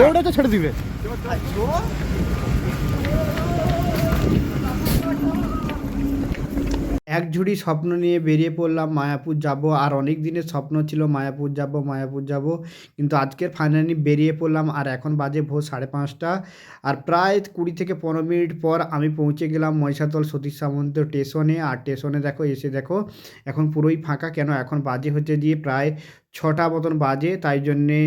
দৌড়াতে ছেড়ে দিবে। এক ঝুড়ি স্বপ্ন নিয়ে বেরিয়ে পড়লাম মায়াপুর যাব। আর অনেক দিনের স্বপ্ন ছিল মায়াপুর যাব মায়াপুর যাব। কিন্তু আজকের ফাইনালি বেরিয়ে পড়লাম আর এখন বাজে ভোর সাড়ে পাঁচটা। আর প্রায় কুড়ি থেকে পনেরো মিনিট পর আমি পৌঁছে গেলাম মহিষাতল সতীশ সামন্ত স্টেশনে আর স্টেশনে দেখো, এসে দেখো, এখন পুরোই ফাঁকা। কেন? এখন বাজে হচ্ছে দিয়ে প্রায় ছটা মতন বাজে তাই জন্যে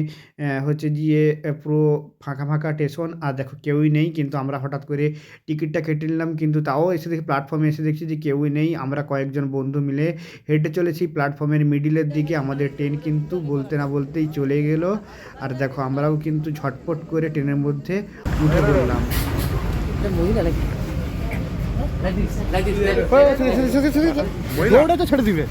হচ্ছে গিয়ে পুরো ফাঁকা ফাঁকা স্টেশন আর দেখো কেউই নেই কিন্তু আমরা হঠাৎ করে টিকিটটা কেটে নিলাম কিন্তু তাও এসে দেখি প্ল্যাটফর্মে এসে দেখছি যে কেউই নেই আমরা কয়েকজন বন্ধু মিলে হেঁটে চলেছি প্ল্যাটফর্মের মিডিলের দিকে আমাদের ট্রেন কিন্তু বলতে না বলতেই চলে গেল আর দেখো আমরাও কিন্তু ঝটপট করে ট্রেনের মধ্যে উঠে পড়লাম ছেড়ে দিবে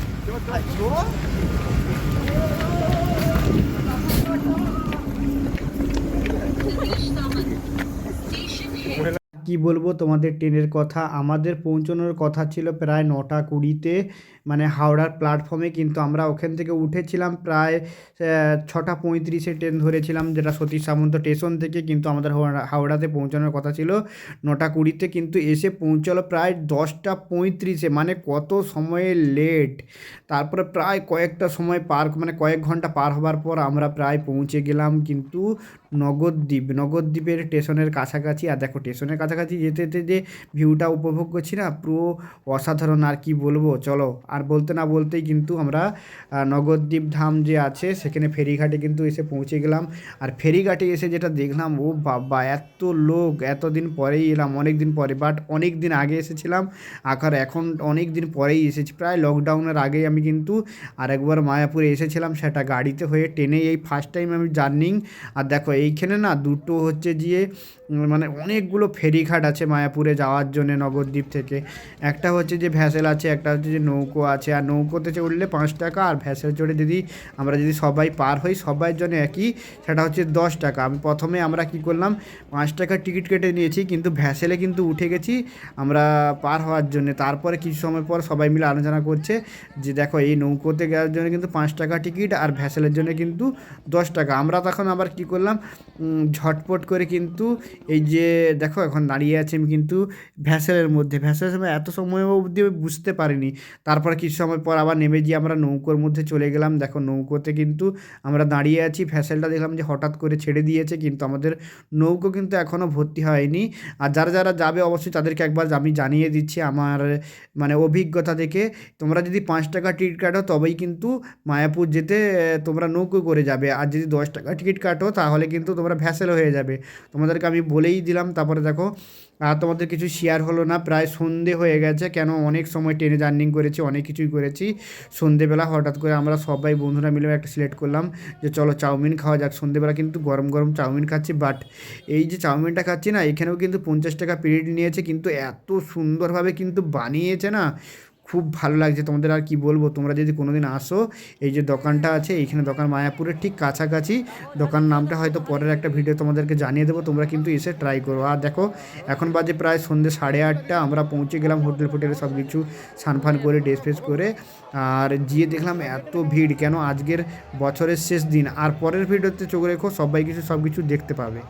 কি বলব তোমাদের ট্রেনের কথা আমাদের পৌঁছানোর কথা ছিল প্রায় নটা কুড়িতে। মানে হাওড়ার প্ল্যাটফর্মে কিন্তু আমরা ওখান থেকে উঠেছিলাম প্রায় ছটা পঁয়ত্রিশে ট্রেন ধরেছিলাম যেটা সতীশ সামন্ত স্টেশন থেকে কিন্তু আমাদের হাওড়া- হাওড়াতে পৌঁছানোর কথা ছিল। নটা কুড়িতে কিন্তু এসে পৌঁছালো প্রায় দশটা পঁয়ত্রিশে মানে কত সময়ে লেট তারপরে প্রায় কয়েকটা সময় পার মানে কয়েক ঘণ্টা পার হবার পর আমরা প্রায় পৌঁছে গেলাম কিন্তু নগরদ্বীপ। নগরদ্বীপের স্টেশনের কাছাকাছি, আর দেখো স্টেশনের কাছাকাছি যেতে যেতে যে ভিউটা উপভোগ করছি না, পুরো অসাধারণ আর কি বলব, চলো আর বলতে না বলতেই কিন্তু আমরা নগরদ্বীপ ধাম যে আছে, সেখানে ফেরিঘাটে কিন্তু এসে পৌঁছে গেলাম। আর ফেরিঘাটে এসে যেটা দেখলাম, ও বাবা, এত লোক, এতদিন পরেই এলাম অনেক দিন পরে বাট অনেক দিন আগে এসেছিলাম। আকার এখন অনেক দিন পরেই এসেছি। প্রায় লকডাউনের আগেই আমি কিন্তু আরেকবার মায়াপুরে এসেছিলাম, সেটা গাড়িতে হয়ে ট্রেনে এই ফার্স্ট টাইম আমি জার্নিং। আর দেখো, এইখানে না দুটো হচ্ছে গিয়ে মানে অনেকগুলো ফেরিঘাট আছে মায়াপুরে যাওয়ার জন্য নগরদ্বীপ থেকে। একটা হচ্ছে যে ভ্যাসেল আছে, একটা হচ্ছে যে নৌকো আছে। আর নৌকোতে চড়লে পাঁচ টাকা আর ভ্যাসেল চড়ে যদি আমরা যদি সবাই পার হই সবার জন্য একই, সেটা হচ্ছে দশ টাকা। আমি প্রথমে আমরা কি করলাম, পাঁচ টাকার টিকিট কেটে নিয়েছি, কিন্তু ভ্যাসেলে কিন্তু উঠে গেছি আমরা পার হওয়ার জন্য। তারপরে কিছু সময় পর সবাই মিলে আলোচনা করছে যে দেখো, এই নৌকোতে যাওয়ার জন্য কিন্তু পাঁচ টাকা টিকিট আর ভ্যাসেলের জন্য কিন্তু দশ টাকা। আমরা তখন আবার কি করলাম ঝটপট করে কিন্তু এই যে দেখো, এখন দাঁড়িয়ে আছি আমি কিন্তু ভ্যাসেলের মধ্যে। ভ্যাসেলের সময় এত সময় অবধি বুঝতে পারিনি। তারপর কিছু সময় পর আবার নেমে গিয়ে আমরা নৌকোর মধ্যে চলে গেলাম। দেখো, নৌকোতে কিন্তু আমরা দাঁড়িয়ে আছি। ভ্যাসেলটা দেখলাম যে হঠাৎ করে ছেড়ে দিয়েছে, কিন্তু আমাদের নৌকো কিন্তু এখনও ভর্তি হয়নি। আর যারা যারা যাবে অবশ্যই তাদেরকে একবার আমি জানিয়ে দিচ্ছি আমার মানে অভিজ্ঞতা থেকে তোমরা যদি পাঁচ টাকা টিকিট কাটো, তবেই কিন্তু মায়াপুর যেতে তোমরা নৌকো করে যাবে। আর যদি দশ টাকা টিকিট কাটো, তাহলে কিন্তু তোমরা ভ্যাসেল হয়ে যাবে। তোমাদেরকে আমি বলেই দিলাম। তারপরে দেখো তোমাদের কিছু শেয়ার হলো না, প্রায় সন্ধে হয়ে গেছে, কেন অনেক সময় ট্রেনে জার্নিং করেছি, অনেক কিছুই করেছি। সন্ধেবেলা হঠাৎ করে আমরা সবাই বন্ধুরা মিলে একটা সিলেক্ট করলাম যে চলো চাউমিন খাওয়া যাক। সন্ধেবেলা কিন্তু গরম গরম চাউমিন খাচ্ছি বাট এই যে চাউমিনটা খাচ্ছি না, এখানেও কিন্তু পঞ্চাশ টাকা পিরিয়ড নিয়েছে, কিন্তু এত সুন্দরভাবে কিন্তু বানিয়েছে না খুব ভালো লাগছে তোমাদের আর কি বলব। তোমরা যদি কোনোদিন আসো, এই যে দোকানটা আছে, এইখানে দোকান মায়াপুরের ঠিক কাছাকাছি। দোকান নামটা হয়তো পরের একটা ভিডিও তোমাদেরকে জানিয়ে দেবো, তোমরা কিন্তু এসে ট্রাই করো। আর দেখো, এখন বাজে প্রায় সন্ধ্যে সাড়ে আটটা, আমরা পৌঁছে গেলাম হোটেল ফোটেলে সব কিছু সানফান করে ড্রেস ফ্রেস করে। আর গিয়ে দেখলাম এত ভিড়, কেন আজকের বছরের শেষ দিন। আর পরের ভিডিওতে চোখ রেখো, সবাই কিছু সব কিছু দেখতে পাবে।